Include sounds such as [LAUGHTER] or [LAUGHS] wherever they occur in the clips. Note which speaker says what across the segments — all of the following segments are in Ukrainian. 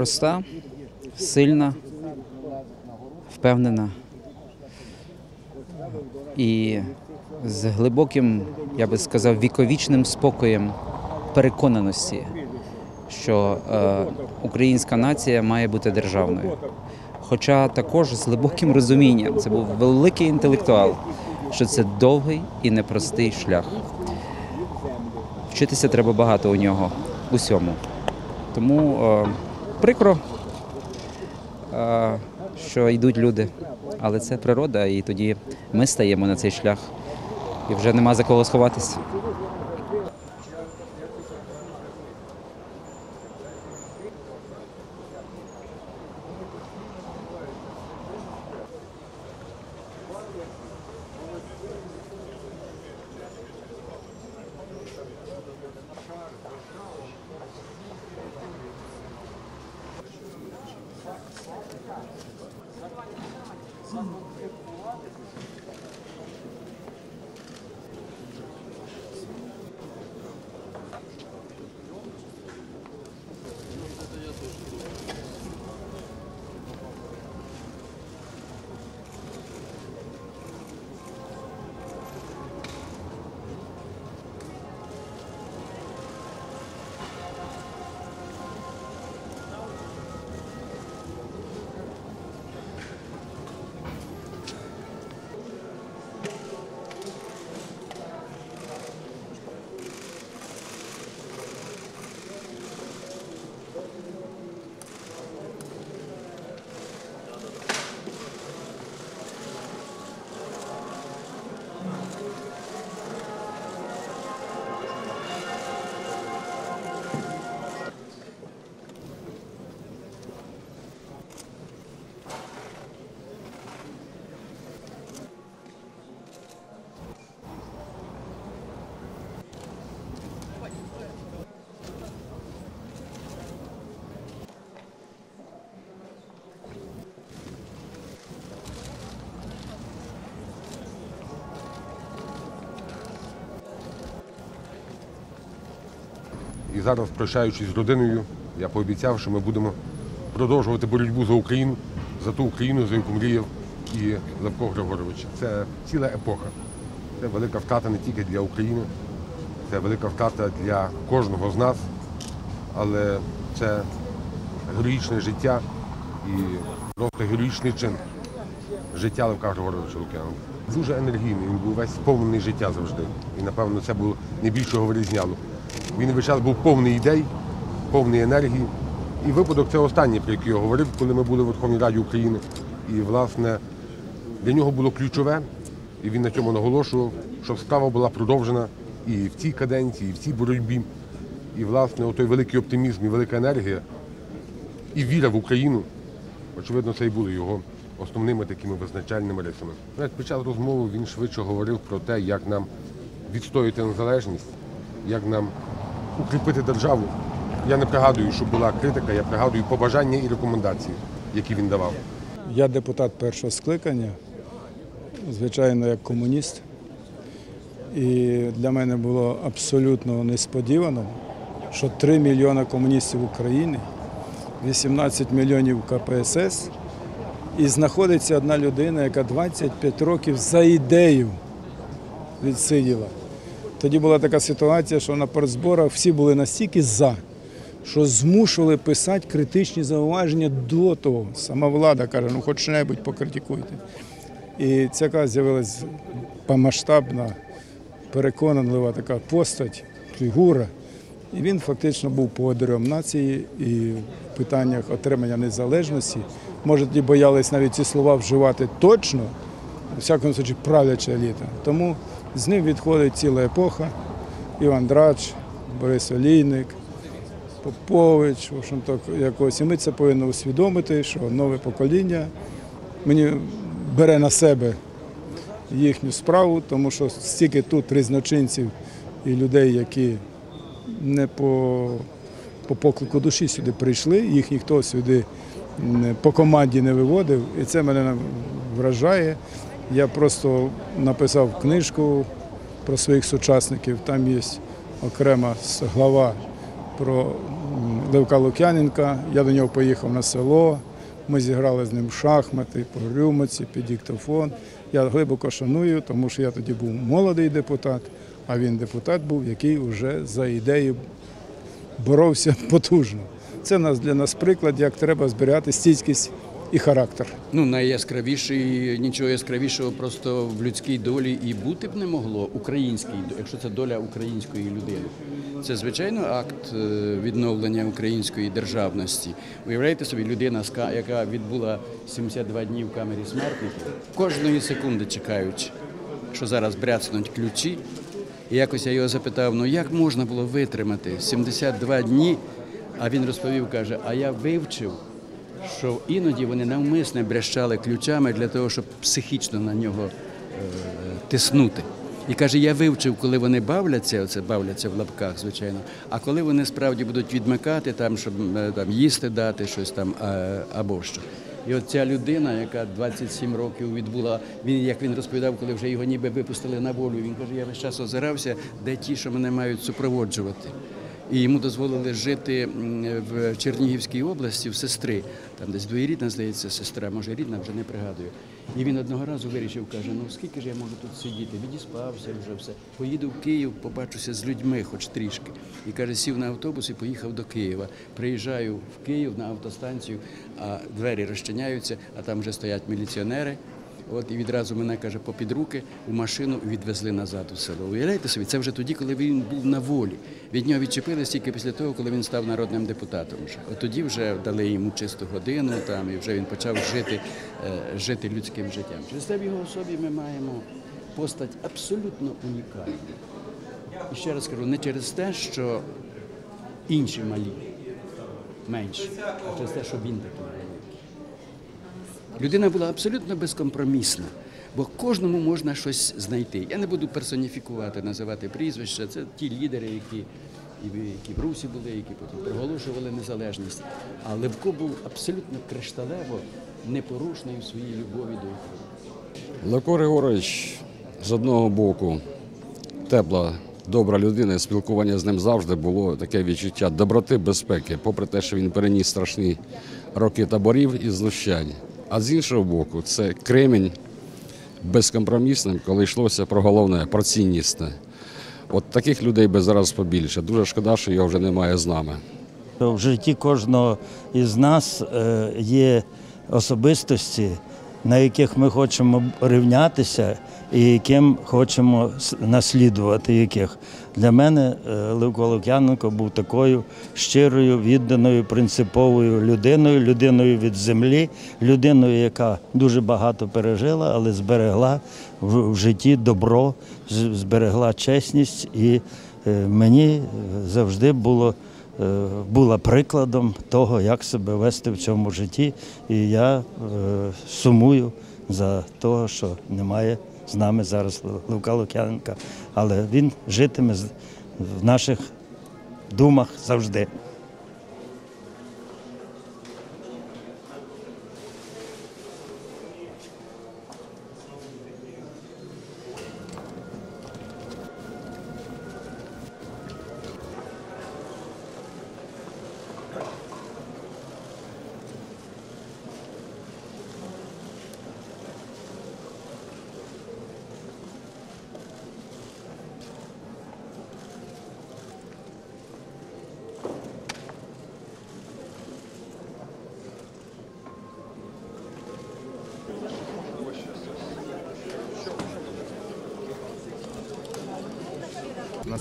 Speaker 1: проста, сильна, впевнена і з глибоким, я би сказав, віковічним спокоєм переконаності, що е, українська нація має бути державною. Хоча також з глибоким розумінням, це був великий інтелектуал, що це довгий і непростий шлях. Вчитися треба багато у нього усьому. Тому е, прикро, е, що йдуть люди, але це природа, і тоді ми стаємо на цей шлях, і вже нема за кого сховатися.
Speaker 2: І зараз, прощаючись з родиною, я пообіцяв, що ми будемо продовжувати боротьбу за Україну, за ту Україну, за яку мріяв і Левко Григорович. Це ціла епоха. Це велика втрата не тільки для України, це велика втрата для кожного з нас, але це героїчне життя і просто героїчний чин життя Левка Григоровича Лук'янова. Дуже енергійний, він був весь сповнений життя завжди. І, напевно, це було найбільше його вирізняло. Він весь час був повний ідей, повний енергії. І випадок це останній, про який я говорив, коли ми були в Верховній Раді України. І, власне, для нього було ключове, і він на цьому наголошував, щоб справа була продовжена і в цій каденції, і в цій боротьбі. І, власне, той великий оптимізм і велика енергія, і віра в Україну, очевидно, це і були його основними такими визначальними рисами. Навіть під час розмови він швидше говорив про те, як нам відстояти незалежність, як нам укріпити державу. Я не пригадую, що була критика, я пригадую побажання і рекомендації, які він давав.
Speaker 3: Я депутат першого скликання, звичайно, як комуніст. І для мене було абсолютно несподівано, що 3 мільйони комуністів України, 18 мільйонів КПСС, і знаходиться одна людина, яка 25 років за ідею відсиділа. Тоді була така ситуація, що на партзборах всі були настільки за, що змушували писати критичні зауваження до того. Сама влада каже, ну хоч що-небудь покритикуйте. І ця яка з'явилась помасштабна, переконанлива така постать, фігура. І він фактично був поводирем нації і в питаннях отримання незалежності. Може, тоді боялись навіть ці слова вживати точно, у всякому случаї правляча еліта. Тому з ним відходить ціла епоха. Іван Драч, Борис Олійник, Попович, в общем-то, якось. І ми це повинні усвідомити, що нове покоління мені бере на себе їхню справу, тому що стільки тут різночинців і людей, які не по, по поклику душі сюди прийшли, їх ніхто сюди по команді не виводив, і це мене вражає. Я просто написав книжку про своїх сучасників, там є окрема глава про Левка Лук'яненка. Я до нього поїхав на село. Ми зіграли з ним шахмати, по рюмиці, під диктофон. Я глибоко шаную, тому що я тоді був молодий депутат, а він депутат був, який вже за ідею боровся [LAUGHS] потужно. Це для нас приклад, як треба збирати стійкість і характер.
Speaker 4: Ну, найяскравіший, нічого яскравішого просто в людській долі і бути б не могло українській, якщо це доля української людини. Це звичайно акт е, відновлення української державності. Уявляєте собі, людина, яка відбула 72 дні в камері смертників, кожної секунди чекаючи, що зараз бряцнуть ключі. І якось я його запитав: ну як можна було витримати 72 дні? А він розповів, каже: а я вивчив що іноді вони навмисне брящали ключами для того, щоб психічно на нього е, тиснути. І каже, я вивчив, коли вони бавляться, оце бавляться в лапках, звичайно. А коли вони справді будуть відмикати, там, щоб е, там, їсти дати щось там або що. І от ця людина, яка 27 років відбула, він як він розповідав, коли вже його ніби випустили на волю. Він каже, я весь час озирався, де ті, що мене мають супроводжувати. І йому дозволили жити в Чернігівській області в сестри. Там десь двоєрідна, здається, сестра, може рідна, вже не пригадую. І він одного разу вирішив, каже: ну скільки ж я можу тут сидіти? Відіспався вже все. Поїду в Київ, побачуся з людьми, хоч трішки. І каже, сів на автобус і поїхав до Києва. Приїжджаю в Київ на автостанцію, а двері розчиняються, а там вже стоять міліціонери. От і відразу мене каже, попід руки у машину відвезли назад у село. Уявляєте собі, це вже тоді, коли він був на волі. Від нього відчепились тільки після того, коли він став народним депутатом. Вже. От тоді вже дали йому чисту годину, там і вже він почав жити, е, жити людським життям. Через те в його особі ми маємо постать абсолютно унікальну. І ще раз кажу, не через те, що інші малі, менші, а через те, що він такий. Людина була абсолютно безкомпромісна, бо кожному можна щось знайти. Я не буду персоніфікувати, називати прізвища. Це ті лідери, які, які в Русі були, які потім проголошували незалежність. А Левко був абсолютно кришталево непорушний у своїй любові до України.
Speaker 5: Левко Григорович з одного боку тепла, добра людина, спілкування з ним завжди було таке відчуття доброти, безпеки, попри те, що він переніс страшні роки таборів і знущань. А з іншого боку, це кремінь безкомпромісним, коли йшлося про головне, про ціннісне. От таких людей би зараз побільше. Дуже шкода, що його вже немає з нами.
Speaker 6: В житті кожного із нас е, є особистості, на яких ми хочемо рівнятися і яким хочемо наслідувати яких. Для мене е, Левко Лук'яненко був такою щирою, відданою, принциповою людиною, людиною від землі, людиною, яка дуже багато пережила, але зберегла в, житті добро, зберегла чесність, і е, мені завжди було е, була прикладом того, як себе вести в цьому житті. І я е, сумую за того, що немає з нами зараз Левка Лук'яненка. Але він житиме в наших думах завжди.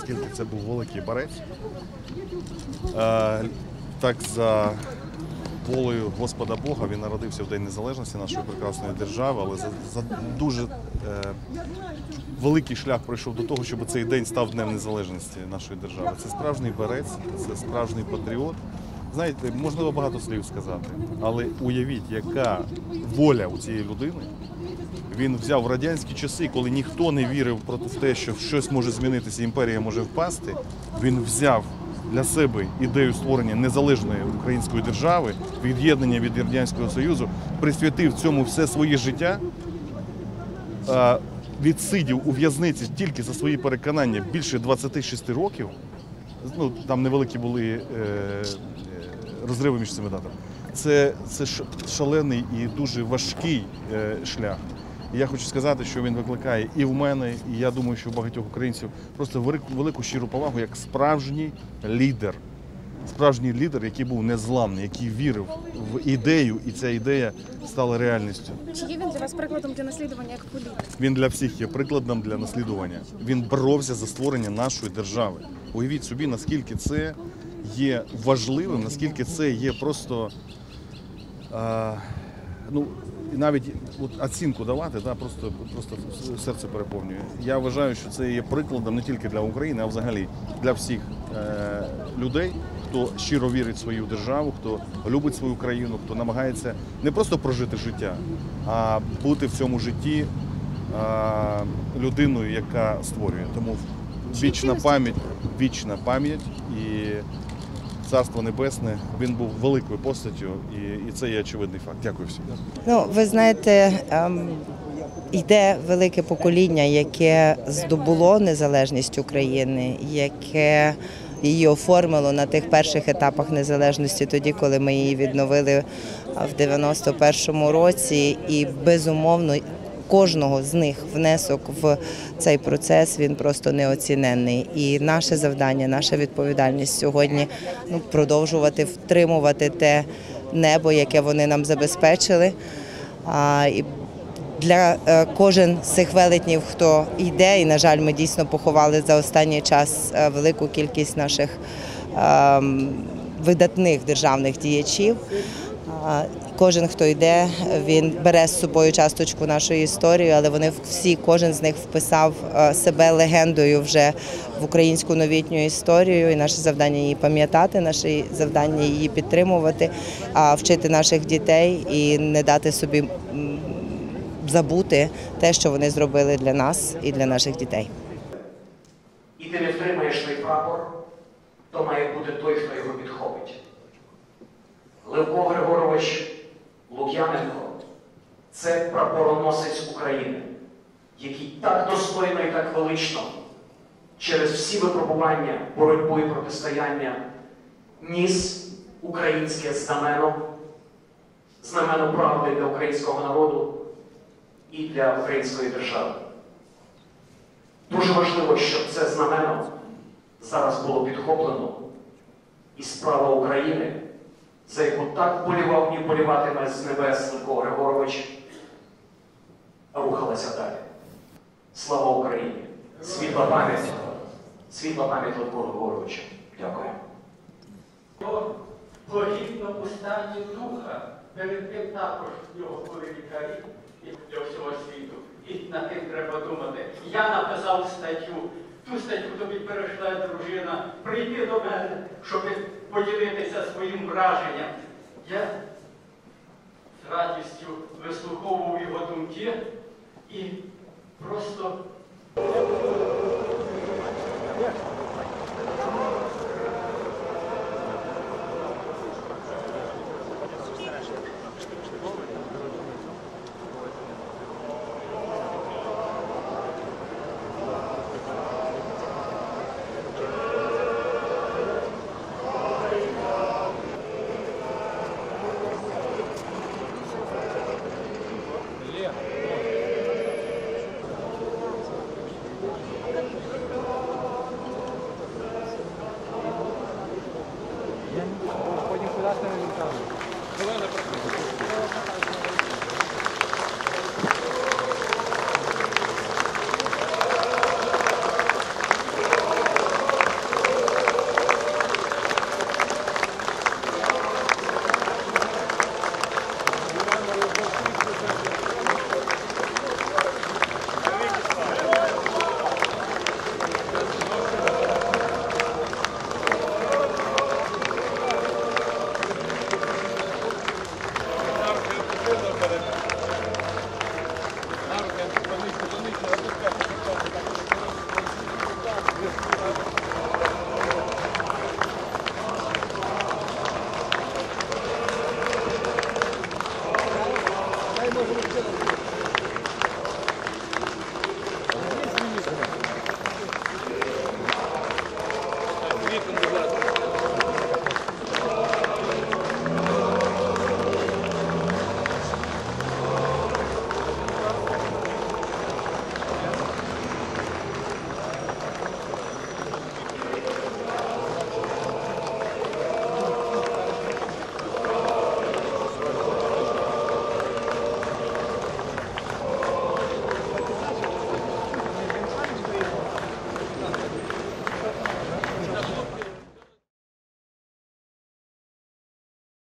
Speaker 7: Наскільки це був великий борець. Е, Так за волею Господа Бога він народився в День Незалежності нашої прекрасної держави, але за, за дуже е, великий шлях пройшов до того, щоб цей день став Днем Незалежності нашої держави. Це справжній борець, це справжній патріот. Знаєте, можливо багато слів сказати, але уявіть, яка воля у цієї людини. Він взяв радянські часи, коли ніхто не вірив проти в те, що щось може змінитися, імперія може впасти. Він взяв для себе ідею створення незалежної української держави, від'єднання від радянського союзу, присвятив цьому все своє життя. Відсидів у в'язниці тільки за свої переконання більше 26 років. Ну там невеликі були е, е, розриви між цими датами. Це, це шалений і дуже важкий е, шлях. І я хочу сказати, що він викликає і в мене, і я думаю, що у багатьох українців просто велику, велику щиру повагу як справжній лідер. Справжній лідер, який був незламний, який вірив в ідею, і ця ідея стала реальністю.
Speaker 8: Чи є він для вас прикладом для наслідування як політик?
Speaker 7: Він для всіх є прикладом для наслідування. Він боровся за створення нашої держави. Уявіть собі, наскільки це є важливим, наскільки це є просто. А, ну, і навіть от оцінку давати, да, просто, просто серце переповнює. Я вважаю, що це є прикладом не тільки для України, а взагалі для всіх е, людей, хто щиро вірить в свою державу, хто любить свою країну, хто намагається не просто прожити життя, а бути в цьому житті а, людиною, яка створює. Тому вічна пам'ять, вічна пам'ять і царство небесне. Він був великою постаттю, і, і це є очевидний факт. Дякую всім.
Speaker 9: Ну, ви знаєте, ем, йде велике покоління, яке здобуло незалежність України, яке її оформило на тих перших етапах незалежності, тоді, коли ми її відновили в 91-му році, і безумовно. Кожного з них внесок в цей процес він просто неоціненний. І наше завдання, наша відповідальність сьогодні ну, продовжувати втримувати те небо, яке вони нам забезпечили. А, і для е, кожен з цих велетнів, хто йде, і на жаль, ми дійсно поховали за останній час е, велику кількість наших ем, видатних державних діячів. Кожен, хто йде, він бере з собою часточку нашої історії, але вони всі, кожен з них вписав е, себе легендою вже в українську новітню історію. І наше завдання її пам'ятати, наше завдання її підтримувати, вчити наших дітей і не дати собі забути те, що вони зробили для нас і для наших дітей.
Speaker 10: і ти не втримаєш той прапор, то має бути той, хто його підхопить. Левко Григорович Лук'яненко це прапороносець України, який так достойно і так велично через всі випробування, боротьбу і протистояння ніс українське знамено, знамено правди для українського народу і для української держави. Дуже важливо, щоб це знамено зараз було підхоплено і справа України, за яку так болівав і боліватиме небес Левко Григорович, рухалася далі. Слава Україні! Світла пам'ять! Світла пам'ять Левко Григоровича. Дякую.
Speaker 11: Погідно стані духа, перед тим також в нього були лікарі для всього світу. І над тим треба думати. Я написав статтю. Ту статтю тобі перейшла дружина. Прийти до мене, щоб поділитися своїм враженням. Я з радістю вислуховував його думки і просто Gracias.